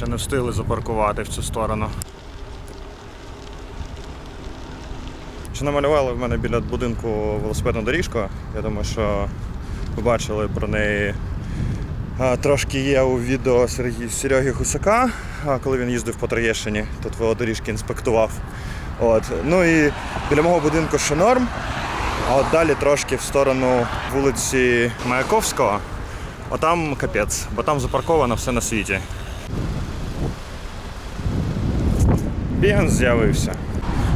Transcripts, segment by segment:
ще не встигли запаркувати в цю сторону. Чи намалювали в мене біля будинку велосипедну доріжку? Я думаю, що ви бачили про неї. Трошки є у відео Сереги Гусака, коли він їздив по Троєщині, тут велодоріжки інспектував. От. Ну і біля мого будинку ще норм, а от далі трошки в сторону вулиці Маяковського, отам капець, бо там запарковано все на світі. Бен з'явився.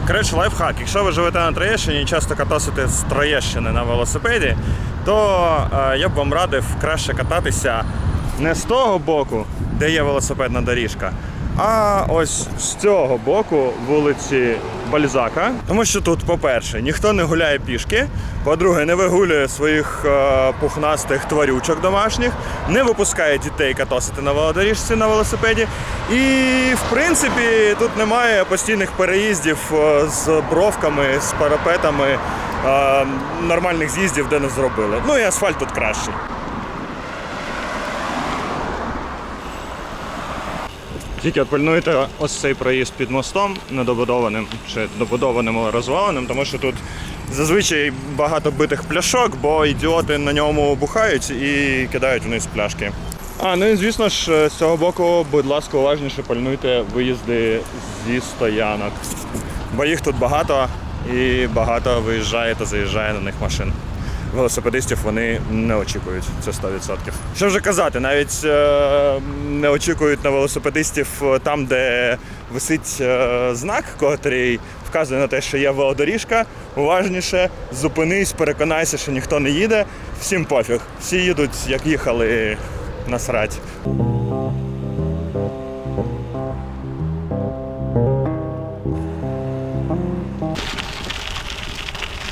Коротше, лайфхак. Якщо ви живете на Троєщині і часто катасите з Троєщини на велосипеді, то е, я б вам радив краще кататися не з того боку, де є велосипедна доріжка, а ось з цього боку вулиці Бальзака. Тому що тут, по-перше, ніхто не гуляє пішки, по-друге, не вигулює своїх е, пухнастих тварючок домашніх, не випускає дітей катосити на велодоріжці на велосипеді. І в принципі тут немає постійних переїздів е, з бровками, з парапетами, е, нормальних з'їздів, де не зробили. Ну і асфальт тут кращий. Тільки от пильнуйте ось цей проїзд під мостом недобудованим чи добудованим, але розваленим, тому що тут зазвичай багато битих пляшок, бо ідіоти на ньому бухають і кидають вниз пляшки. А, ну і звісно ж, з цього боку, будь ласка, уважніше пильнуйте виїзди зі стоянок. Бо їх тут багато і багато виїжджає та заїжджає на них машин. Велосипедистів вони не очікують, це 100%. Що вже казати, навіть е, не очікують на велосипедистів там, де висить е, знак, котрий вказує на те, що є велодоріжка. Уважніше, зупинись, переконайся, що ніхто не їде. Всім пофіг. Всі їдуть, як їхали насрать.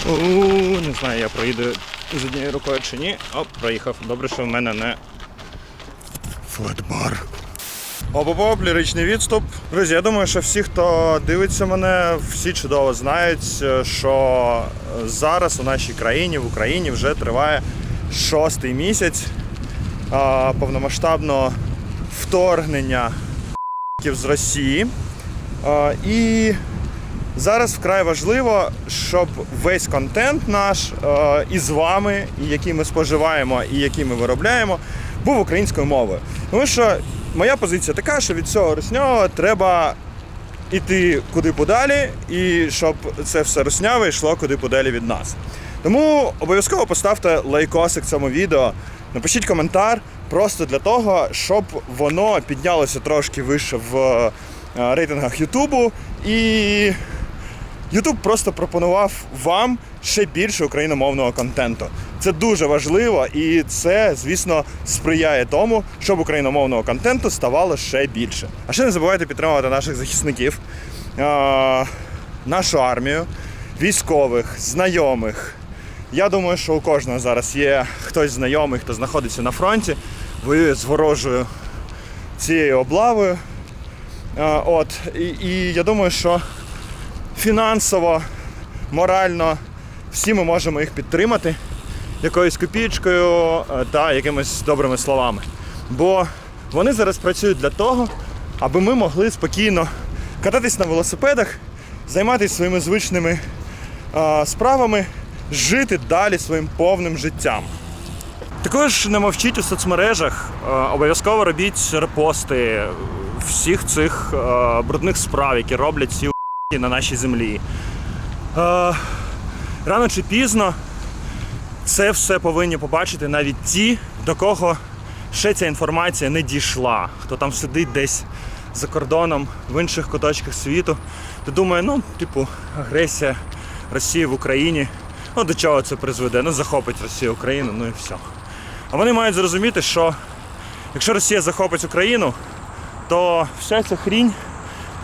У, не знаю, я проїду з однією рукою чи ні. Оп, проїхав. Добре, що в мене не флетбар. Оп-оп, ліричний відступ. Друзі, я думаю, що всі, хто дивиться мене, всі чудово знають, що зараз у нашій країні, в Україні вже триває шостий місяць а, повномасштабного вторгнення з Росії. А, і Зараз вкрай важливо, щоб весь контент наш е, і з вами, і який ми споживаємо, і який ми виробляємо, був українською мовою. Тому що моя позиція така, що від цього руснявого треба іти куди подалі, і щоб це все русняве йшло куди подалі від нас. Тому обов'язково поставте лайкосик цьому відео, напишіть коментар просто для того, щоб воно піднялося трошки вище в е, рейтингах Ютубу і. YouTube просто пропонував вам ще більше україномовного контенту. Це дуже важливо, і це, звісно, сприяє тому, щоб україномовного контенту ставало ще більше. А ще не забувайте підтримувати наших захисників, нашу армію, військових, знайомих. Я думаю, що у кожного зараз є хтось знайомий, хто знаходиться на фронті, воює з ворожою цією облавою. От, і, і я думаю, що фінансово, морально, всі ми можемо їх підтримати якоюсь копійкою е, та якимись добрими словами. Бо вони зараз працюють для того, аби ми могли спокійно кататись на велосипедах, займатися своїми звичними е, справами, жити далі своїм повним життям. Також не мовчіть у соцмережах, е, обов'язково робіть репости всіх цих брудних справ, які роблять ці на нашій землі. Е, Рано чи пізно це все повинні побачити навіть ті, до кого ще ця інформація не дійшла, хто там сидить десь за кордоном в інших куточках світу, то думає, ну, типу, агресія Росії в Україні. Ну, до чого це призведе? Ну, захопить Росія Україну, ну і все. А вони мають зрозуміти, що якщо Росія захопить Україну, то вся ця хрінь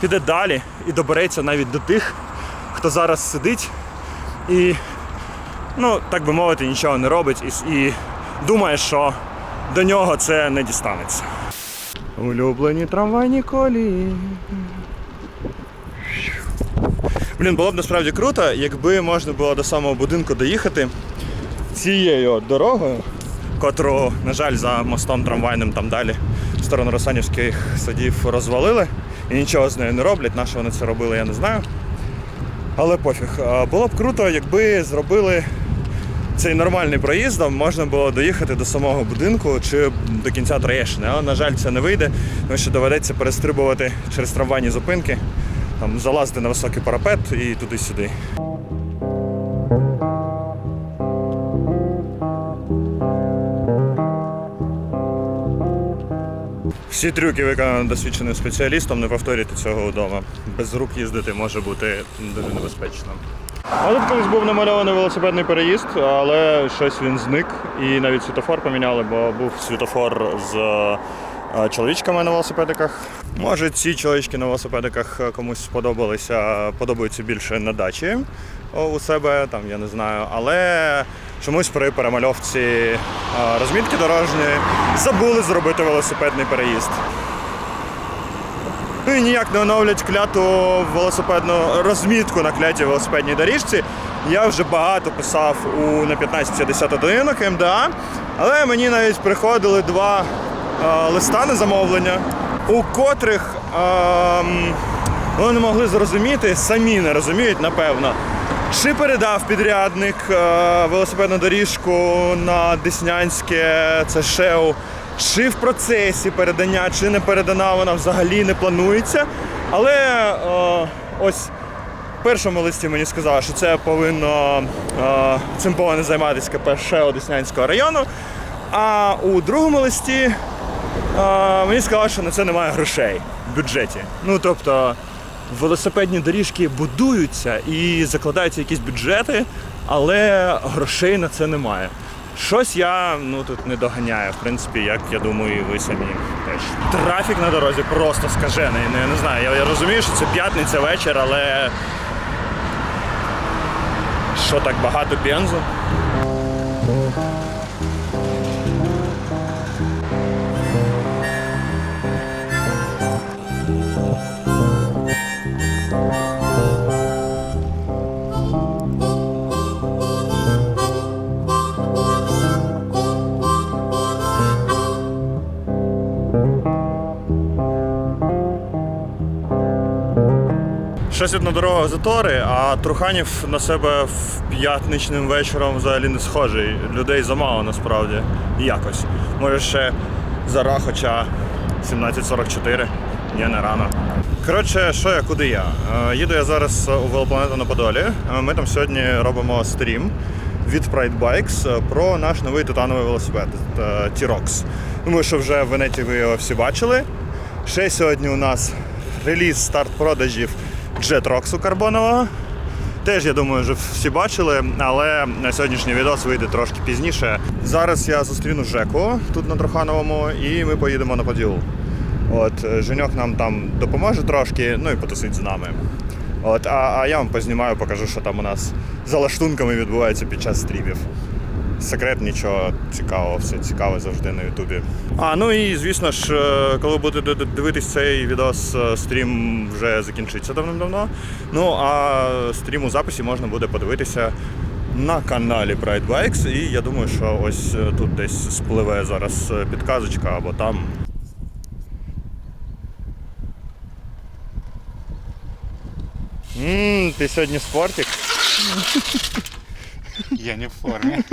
піде далі і добереться навіть до тих, хто зараз сидить і, ну, так би мовити, нічого не робить і, і думає, що до нього це не дістанеться. Улюблені трамвайні колії. Блін, було б насправді круто, якби можна було до самого будинку доїхати цією дорогою, котру, на жаль, за мостом трамвайним там далі сторону Росанівських садів розвалили і нічого з нею не роблять. На що вони це робили, я не знаю. Але пофіг. Було б круто, якби зробили цей нормальний проїздом, можна було доїхати до самого будинку чи до кінця Троєщини. Але, на жаль, це не вийде, тому що доведеться перестрибувати через трамвайні зупинки, там, залазити на високий парапет і туди-сюди. Всі трюки виконані досвідченим спеціалістом, не повторюйте цього вдома. Без рук їздити може бути дуже небезпечно. А колись був намальований велосипедний переїзд, але щось він зник. І навіть світофор поміняли, бо був світофор з е, чоловічками на велосипедиках. Може, ці чоловічки на велосипедиках е, комусь сподобалися, подобаються більше на дачі у себе, там я не знаю. Але чомусь при перемальовці розмітки дорожньої забули зробити велосипедний переїзд. Ну і ніяк не оновлять кляту велосипедну розмітку на клятій велосипедній доріжці. Я вже багато писав у на 1551 КМДА, але мені навіть приходили два е, листа на замовлення, у котрих е, вони не могли зрозуміти, самі не розуміють, напевно. Чи передав підрядник е, велосипедну доріжку на Деснянське це шеу, чи в процесі передання, чи не передана вона взагалі не планується. Але е, ось в першому листі мені сказали, що це повинно е, цим повинно займатися КП ШЕО Деснянського району. А у другому листі мені сказали, що на це немає грошей в бюджеті. Ну тобто велосипедні доріжки будуються і закладаються якісь бюджети, але грошей на це немає. Щось я ну тут не доганяю, в принципі, як я думаю, і ви самі теж. Трафік на дорозі просто скажений. Ну, не знаю. Я, я розумію, що це п'ятниця вечір, але що так багато бензу? От на дорогах затори, а Труханів на себе в п'ятничним вечором взагалі не схожий. Людей замало насправді. Якось. Може ще зара, хоча 17.44. Ні, не рано. Коротше, що я, куди я? Е, Їду я зараз у велопланету на Подолі. Е, Ми там сьогодні робимо стрім від Pride Bikes про наш новий титановий велосипед е, T-Rox. Думаю, що вже в Венеті ви його всі бачили. Ще сьогодні у нас реліз старт продажів Jetrox карбонового. Теж, я думаю, вже всі бачили, але на сьогоднішній відос вийде трошки пізніше. Зараз я зустріну Жеку тут на Трухановому і ми поїдемо на Поділ. От, Женьок нам там допоможе трошки, ну і потусить з нами. От, а, а я вам познімаю, покажу, що там у нас за лаштунками відбувається під час стрімів. Секрет нічого цікавого, все цікаве завжди на Ютубі. А ну і звісно ж, е, коли будете дивитись цей відос, е, стрім вже закінчиться давним-давно. Ну а стрім у записі можна буде подивитися на каналі Pride Bikes. І я думаю, що ось е, тут десь спливе зараз підказочка або там. Ммм, ти сьогодні спортик. Я не в форме.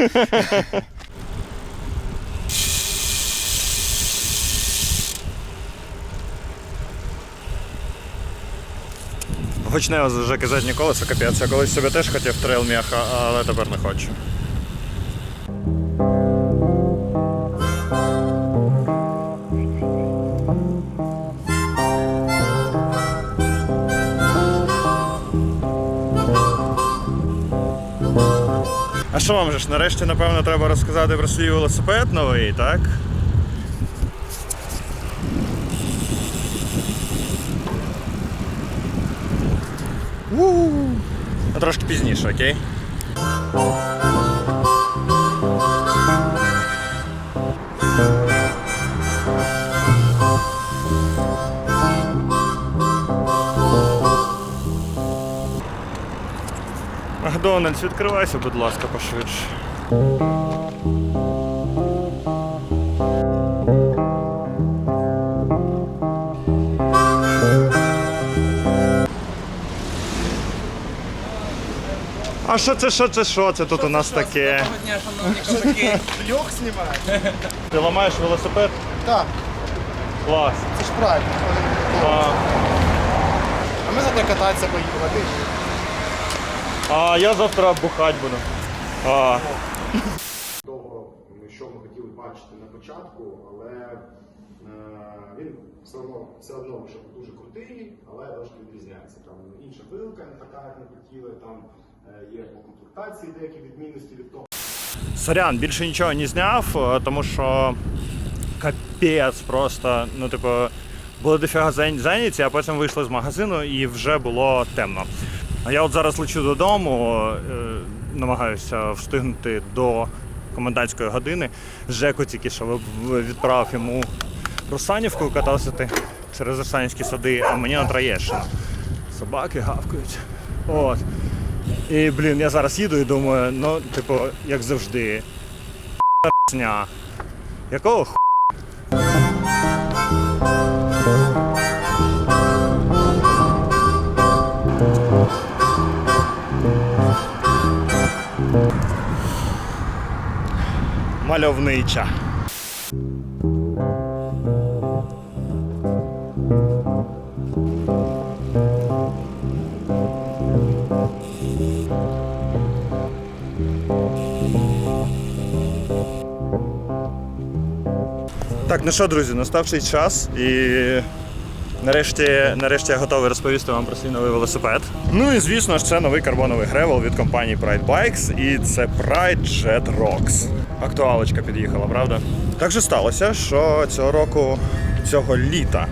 Гучне вже заднє колесо, капець. Я колись собі теж хотів трейл м'яха, але тепер не хочу. Що нарешті, напевно, треба розказати про свій велосипед новий, так? Трошки пізніше, окей? Макдональдс, відкривайся, будь ласка, пошвидше. А що це, що це, що це тут у нас таке? Дня, шановні. Льох знімає. Ти ламаєш велосипед? Так, Клас. це ж правильно. А, А ми зате кататися поїхали. ти а я завтра бухать буду. А, того, що ми хотіли бачити на початку, але е, він все одно все одно вийшов дуже крутий, але трошки відрізняється. Там інша вилка, не така, як ми хотіли, там е, є по комплектації деякі відмінності від того. Сорян, більше нічого не зняв, е, тому що капець просто, ну, типу, були дофіга зайняті, а потім вийшли з магазину і вже було темно. А я от зараз лечу додому, е, намагаюся встигнути до комендантської години. Жеку тільки що відправив йому Русанівку катався через Русанівські сади, а мені на Троєщину. Собаки гавкають. От. І, блін, я зараз їду і думаю, ну, типу, як завжди. Якого ху... Мальовнича. Так, ну що, друзі, настав цей час і нарешті, нарешті я готовий розповісти вам про свій новий велосипед. Ну і звісно ж, це новий карбоновий гревел від компанії Pride Bikes, і це Pride Jet Rocks. Актуалочка під'їхала, правда? Так же сталося, що цього року, цього літа,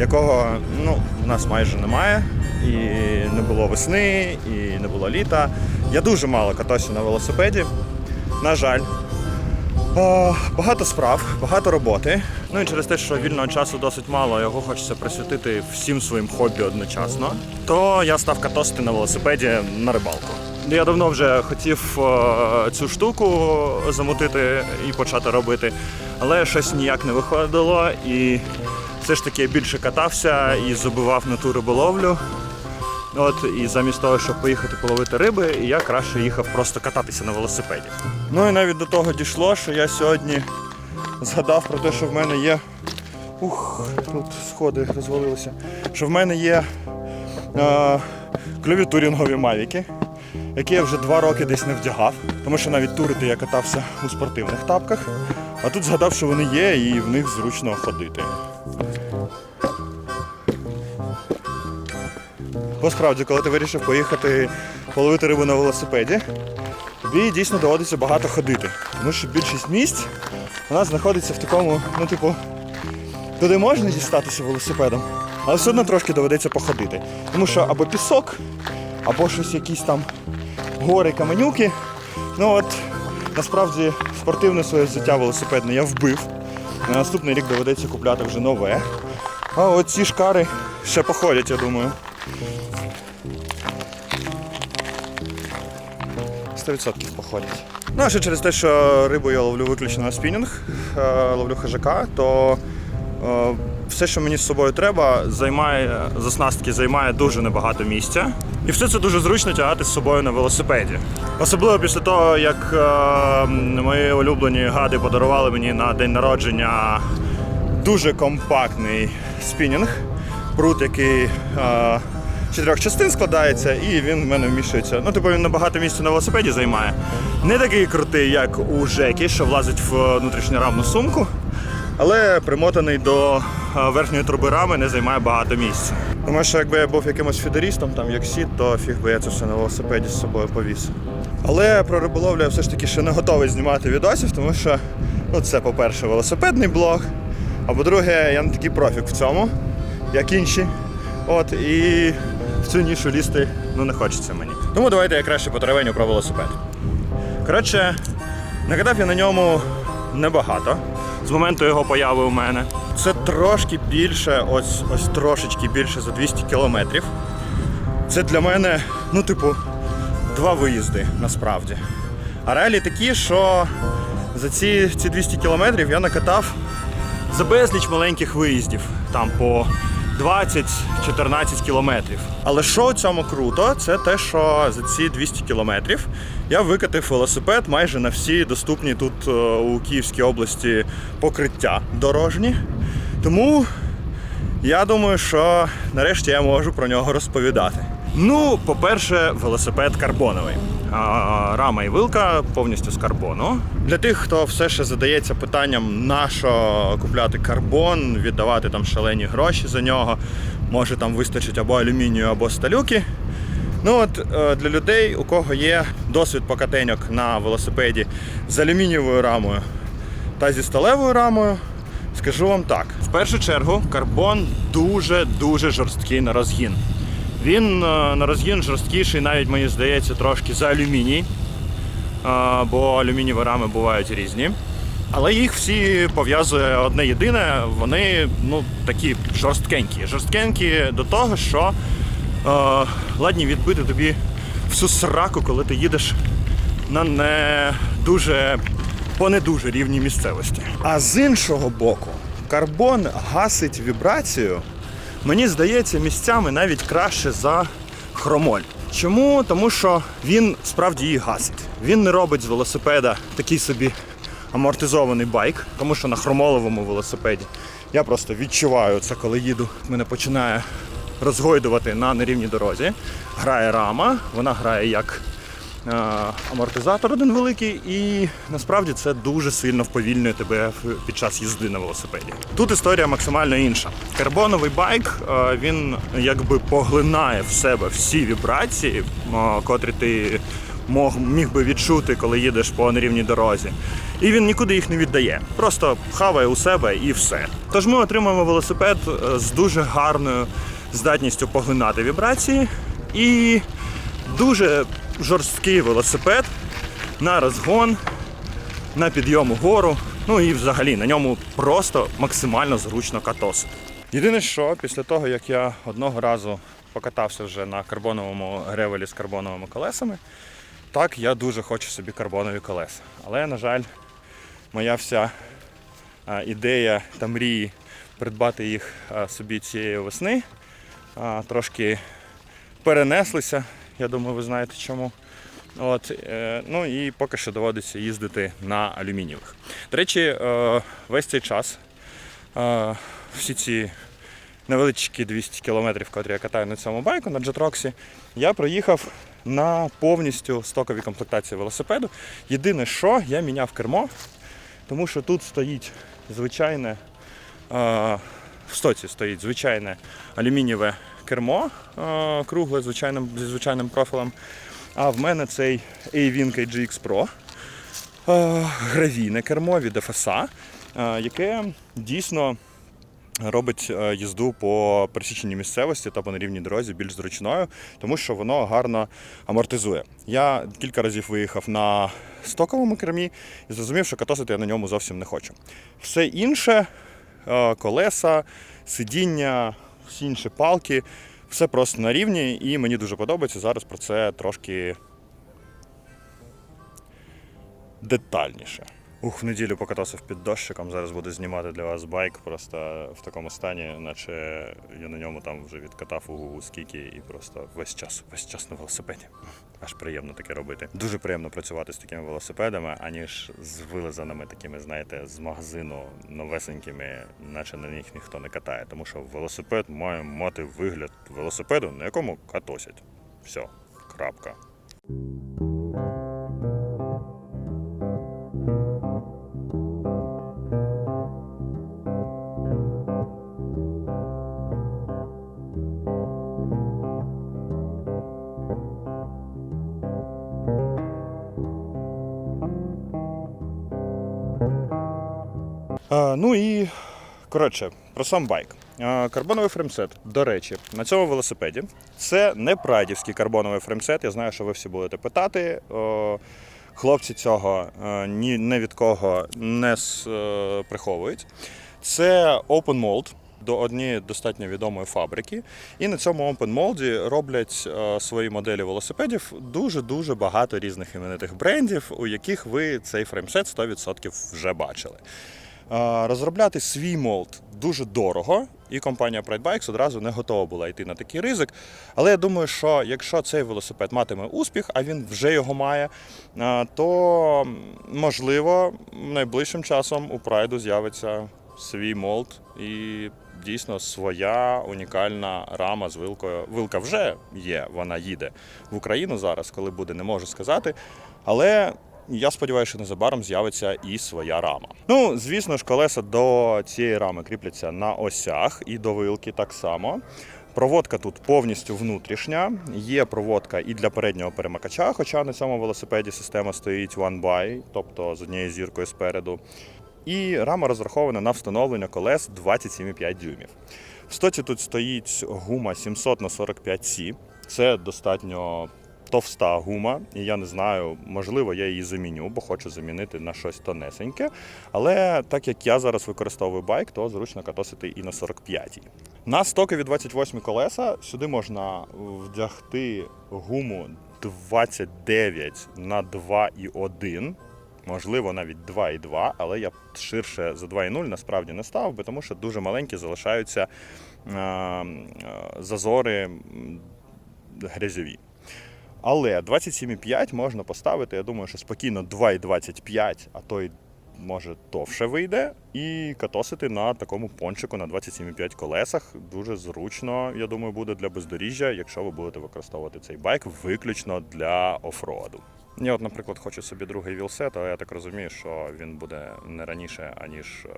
якого ну, в нас майже немає, і не було весни, і не було літа. Я дуже мало катався на велосипеді. На жаль, багато справ, багато роботи. Ну і через те, що вільного часу досить мало, його хочеться присвятити всім своїм хобі одночасно. То я став катосити на велосипеді на рибалку. Я давно вже хотів е, цю штуку замутити і почати робити, але щось ніяк не виходило. І все ж таки я більше катався і забивав на ту риболовлю. От і замість того, щоб поїхати половити риби, я краще їхав просто кататися на велосипеді. Ну і навіть до того дійшло, що я сьогодні згадав про те, що в мене є. Ух, тут сходи розвалилися. Що в мене є е, кльові турінгові мавіки, які я вже два роки десь не вдягав, тому що навіть турити я катався у спортивних тапках. А тут згадав, що вони є, і в них зручно ходити. Бо справді, коли ти вирішив поїхати половити рибу на велосипеді, тобі дійсно доводиться багато ходити. Тому що більшість місць у знаходиться в такому, ну, типу, туди можна дістатися велосипедом, але все одно трошки доведеться походити. Тому що або пісок, або щось якісь там гори, каменюки. Ну от насправді спортивне своє життя велосипедне я вбив. На наступний рік доведеться купляти вже нове. А от ці шкари ще походять, я думаю. 100% походять. Ну а ще через те, що рибу я ловлю виключно на спінінг, е, ловлю хижака, то е, все, що мені з собою треба, займає з оснастки займає дуже небагато місця. І все це дуже зручно тягати з собою на велосипеді. Особливо після того, як е, мої улюблені гади подарували мені на день народження дуже компактний спінінг, прут, який е, чотирьох частин складається, і він в мене вміщується. Ну, типу, він набагато місця на велосипеді займає. Не такий крутий, як у Жекі, що влазить в внутрішньорамну сумку, але примотаний до е, верхньої труби рами не займає багато місця. Тому що якби я був якимось фідерістом, там як сіт, то фіг би я це все на велосипеді з собою повіз. Але про риболовлю я все ж таки ще не готовий знімати відосів, тому що ну, це, по-перше, велосипедний блог. А по-друге, я не такий профік в цьому, як інші. От, і в цю нішу лізти ну, не хочеться мені. Тому давайте я краще потеревеню про велосипед. Коротше, накатав я на ньому небагато з моменту його появи у мене. Це трошки більше, ось, ось трошечки більше за 200 кілометрів. Це для мене, ну, типу, два виїзди насправді. А реалії такі, що за ці, ці 200 кілометрів я накатав за безліч маленьких виїздів. Там по 12-14 кілометрів. Але що у цьому круто, це те, що за ці 200 кілометрів я викатив велосипед майже на всі доступні тут е, у Київській області покриття дорожні. Тому я думаю, що нарешті я можу про нього розповідати. Ну, по-перше, велосипед карбоновий. Рама і вилка повністю з карбону. Для тих, хто все ще задається питанням, на що купляти карбон, віддавати там шалені гроші за нього, може там вистачить або алюмінію, або сталюки. Ну от е, для людей, у кого є досвід покатеньок на велосипеді з алюмінієвою рамою та зі сталевою рамою, скажу вам так: в першу чергу карбон дуже-дуже жорсткий на розгін. Він е, на розгін жорсткіший, навіть мені здається, трошки за алюміній, е, бо алюмінієві рами бувають різні. Але їх всі пов'язує одне єдине, вони ну, такі жорсткенькі. Жорсткенькі до того, що е, ладні відбити тобі всю сраку, коли ти їдеш на не дуже по не дуже рівній місцевості. А з іншого боку, карбон гасить вібрацію, мені здається, місцями навіть краще за хромоль. Чому? Тому що він справді її гасить. Він не робить з велосипеда такий собі амортизований байк, тому що на хромоловому велосипеді я просто відчуваю це, коли їду. Мене починає розгойдувати на нерівній дорозі. Грає рама, вона грає як амортизатор один великий, і насправді це дуже сильно вповільнює тебе під час їзди на велосипеді. Тут історія максимально інша. Карбоновий байк е, він якби поглинає в себе всі вібрації, е, котрі ти міг би відчути, коли їдеш по нерівній дорозі. І він нікуди їх не віддає. Просто хаває у себе і все. Тож ми отримуємо велосипед е, з дуже гарною здатністю поглинати вібрації і дуже жорсткий велосипед на розгон, на підйом угору. Ну і взагалі на ньому просто максимально зручно катосити. Єдине, що після того, як я одного разу покатався вже на карбоновому гревелі з карбоновими колесами, так я дуже хочу собі карбонові колеса. Але, на жаль, моя вся ідея та мрії придбати їх собі цієї весни трошки перенеслися. Я думаю, ви знаєте чому. От, е, ну і поки що доводиться їздити на алюмінієвих. До речі, е, весь цей час е, всі ці невеличкі 200 кілометрів, котрі я катаю на цьому байку на Jetroxі, я проїхав на повністю стоковій комплектації велосипеду. Єдине, що я міняв кермо, тому що тут стоїть звичайне в стоці стоїть звичайне алюмінієве кермо е, кругле звичайним, зі звичайним профілем. А в мене цей A-Wing AGX Pro е, гравійне кермо від FSA, е, яке дійсно робить їзду по пересіченій місцевості та по нерівній дорозі більш зручною, тому що воно гарно амортизує. Я кілька разів виїхав на стоковому кермі і зрозумів, що катосити я на ньому зовсім не хочу. Все інше колеса, сидіння, всі інші палки, все просто на рівні, і мені дуже подобається зараз про це трошки детальніше. Ух, в неділю покатався під дощиком. Зараз буду знімати для вас байк просто в такому стані, наче я на ньому там вже відкатав у скільки і просто весь час, весь час на велосипеді. Аж приємно таке робити. Дуже приємно працювати з такими велосипедами, аніж з вилизаними такими, знаєте, з магазину новесенькими, наче на них ніхто не катає. Тому що велосипед має мати вигляд велосипеду, на якому катосять. Все, крапка. Ну і коротше, про сам байк. Карбоновий фреймсет, до речі, на цьому велосипеді це не прайдівський карбоновий фреймсет. Я знаю, що ви всі будете питати. Хлопці цього е, ні не від кого не е, приховують. Це Open Mold до однієї достатньо відомої фабрики. І на цьому Open Mold роблять е, свої моделі велосипедів дуже-дуже багато різних іменитих брендів, у яких ви цей фреймсет 100% вже бачили. Розробляти свій молд дуже дорого, і компанія Pride Bikes одразу не готова була йти на такий ризик. Але я думаю, що якщо цей велосипед матиме успіх, а він вже його має, то можливо найближчим часом у Прайду з'явиться свій молд і дійсно своя унікальна рама з вилкою. Вилка вже є, вона їде в Україну зараз, коли буде, не можу сказати. Але я сподіваюся, що незабаром з'явиться і своя рама. Ну, звісно ж, колеса до цієї рами кріпляться на осях і до вилки так само. Проводка тут повністю внутрішня. Є проводка і для переднього перемикача, хоча на цьому велосипеді система стоїть one by, тобто з однією зіркою спереду. І рама розрахована на встановлення колес 27,5 дюймів. В стоці тут стоїть гума 700 на 45 c Це достатньо товста гума, і я не знаю, можливо, я її заміню, бо хочу замінити на щось тонесеньке. Але так як я зараз використовую байк, то зручно катосити і на 45-й. На стокові 28 колеса сюди можна вдягти гуму 29 на 2,1. Можливо, навіть 2,2, але я ширше за 2,0 насправді не став, би, тому що дуже маленькі залишаються е, е, зазори грязьові. Але 27,5 можна поставити, я думаю, що спокійно 2,25, а то й може товше вийде, і катосити на такому пончику на 27,5 колесах. Дуже зручно, я думаю, буде для бездоріжжя, якщо ви будете використовувати цей байк виключно для офроаду. Я, от, наприклад, хочу собі другий вілсет, але я так розумію, що він буде не раніше, аніж е,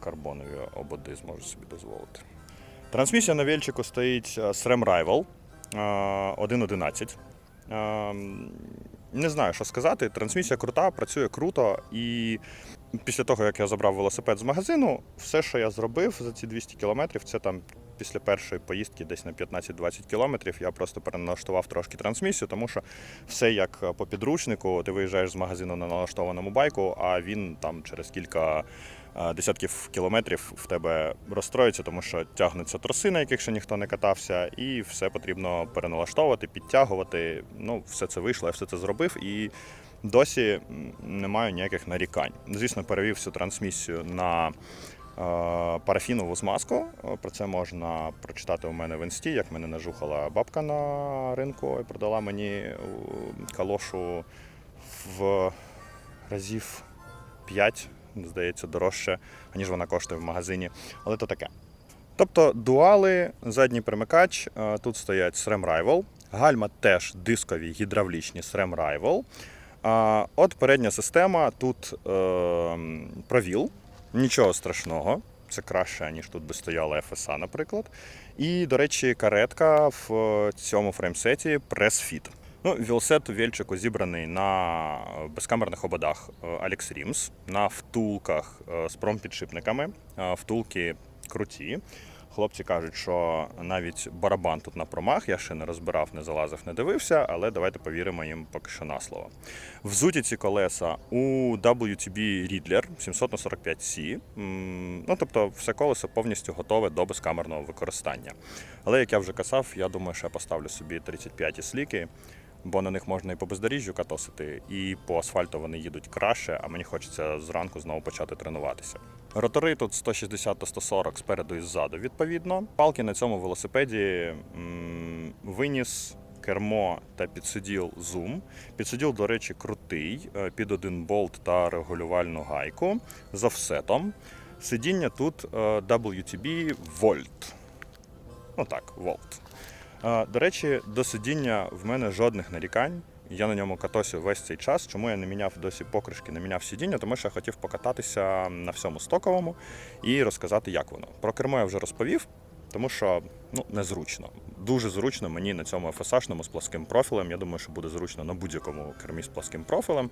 карбонові ободи зможу собі дозволити. Трансмісія на вельчику стоїть е, SRAM Rival 1.11. Е, Не знаю, що сказати. Трансмісія крута, працює круто. І після того, як я забрав велосипед з магазину, все, що я зробив за ці 200 кілометрів, це там після першої поїздки, десь на 15-20 кілометрів, я просто переналаштував трошки трансмісію, тому що все як по підручнику, ти виїжджаєш з магазину на налаштованому байку, а він там через кілька десятків кілометрів в тебе розстроїться, тому що тягнуться троси, на яких ще ніхто не катався, і все потрібно переналаштовувати, підтягувати. Ну, все це вийшло, я все це зробив і. Досі не маю ніяких нарікань. Звісно, перевів всю трансмісію на е, парафінову змазку. Е, Про це можна прочитати у мене в інсті, як мене нажухала бабка на ринку і продала мені е, калошу в разів 5, здається, дорожче, аніж вона коштує в магазині. Але то таке. Тобто дуали, задній примикач, е, тут стоять SRAM Rival, гальма теж дискові гідравлічні SRAM Rival. От передня система, тут е, провіл, нічого страшного. Це краще, ніж тут би стояла FSA, наприклад. І, до речі, каретка в е, цьому фреймсеті прес-фіт. Ну, вілсет у Вельчику зібраний на безкамерних ободах е, Alex Rims, на втулках е, з промпідшипниками. Е, Втулки круті. Хлопці кажуть, що навіть барабан тут на промах, я ще не розбирав, не залазив, не дивився, але давайте повіримо їм поки що на слово. Взуті ці колеса у WTB Riddler 700 на 45 c Ну, тобто, все колесо повністю готове до безкамерного використання. Але як я вже казав, я думаю, що я поставлю собі 35 сліки, бо на них можна і по бездоріжжю катосити, і по асфальту вони їдуть краще, а мені хочеться зранку знову почати тренуватися. Ротори тут 160 та 140 спереду і ззаду, відповідно. Палки на цьому велосипеді виніс кермо та підсиділ Zoom. Підсиділ, до речі, крутий, е, під один болт та регулювальну гайку з офсетом. Сидіння тут е, WTB Volt. Ну так, Volt. До речі, до сидіння в мене жодних нарікань. Я на ньому катався весь цей час. Чому я не міняв досі покришки, не міняв сидіння? Тому що я хотів покататися на всьому стоковому і розказати, як воно. Про кермо я вже розповів, тому що ну, незручно. Дуже зручно мені на цьому FSH-ному з плоским профілем. Я думаю, що буде зручно на будь-якому кермі з плоским профілем,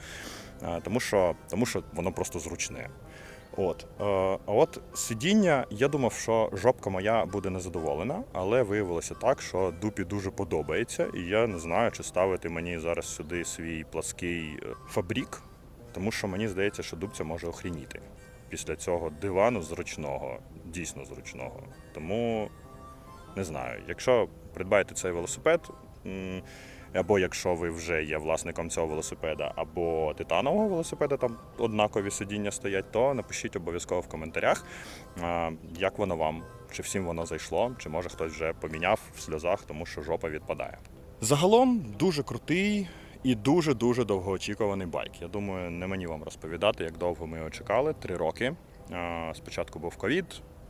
тому що, тому що воно просто зручне. От. Е, от сидіння, я думав, що жопка моя буде незадоволена, але виявилося так, що дупі дуже подобається, і я не знаю, чи ставити мені зараз сюди свій плаский е, фабрік, тому що мені здається, що дубця може охрініти після цього дивану зручного, дійсно зручного. Тому не знаю, якщо придбаєте цей велосипед, Або якщо ви вже є власником цього велосипеда, або титанового велосипеда, там однакові сидіння стоять, то напишіть обов'язково в коментарях, як воно вам, чи всім воно зайшло, чи може хтось вже поміняв в сльозах, тому що жопа відпадає. Загалом дуже крутий і дуже дуже довгоочікуваний байк. Я думаю, не мені вам розповідати, як довго ми його чекали. Три роки. Спочатку був ковід,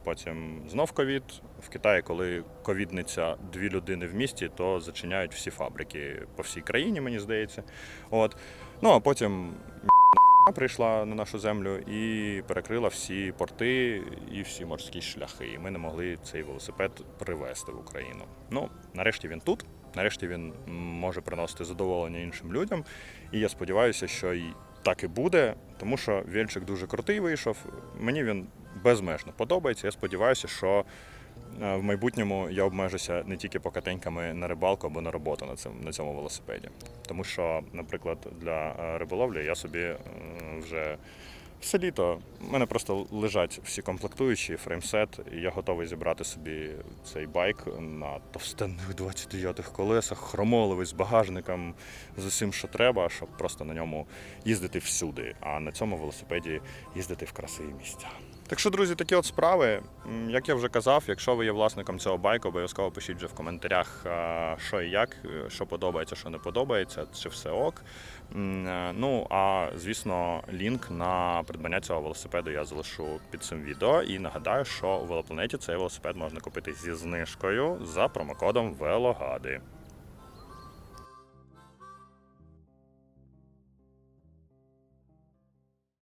потім знов ковід. В Китаї, коли ковідниця дві людини в місті, то зачиняють всі фабрики по всій країні, мені здається. От. Ну а потім прийшла на нашу землю і перекрила всі порти і всі морські шляхи. І ми не могли цей велосипед привезти в Україну. Ну, нарешті він тут. Нарешті він може приносити задоволення іншим людям. І я сподіваюся, що і так і буде, тому що Вільчик дуже крутий вийшов. Мені він безмежно подобається. Я сподіваюся, що е, в майбутньому я обмежуся не тільки покатеньками на рибалку або на роботу на цьому, на цьому велосипеді. Тому що, наприклад, для е, риболовлі я собі е, вже все літо в мене просто лежать всі комплектуючі, фреймсет, і я готовий зібрати собі цей байк на товстенних 29-х колесах, хромоловий з багажником, з усім, що треба, щоб просто на ньому їздити всюди, а на цьому велосипеді їздити в красиві місця. Так що, друзі, такі от справи. Як я вже казав, якщо ви є власником цього байку, обов'язково пишіть вже в коментарях, що і як, е, що подобається, що не подобається, чи все ок. Е, Ну а звісно, лінк на придбання цього велосипеду я залишу під цим відео. І нагадаю, що у велопланеті цей велосипед можна купити зі знижкою за промокодом Велогади.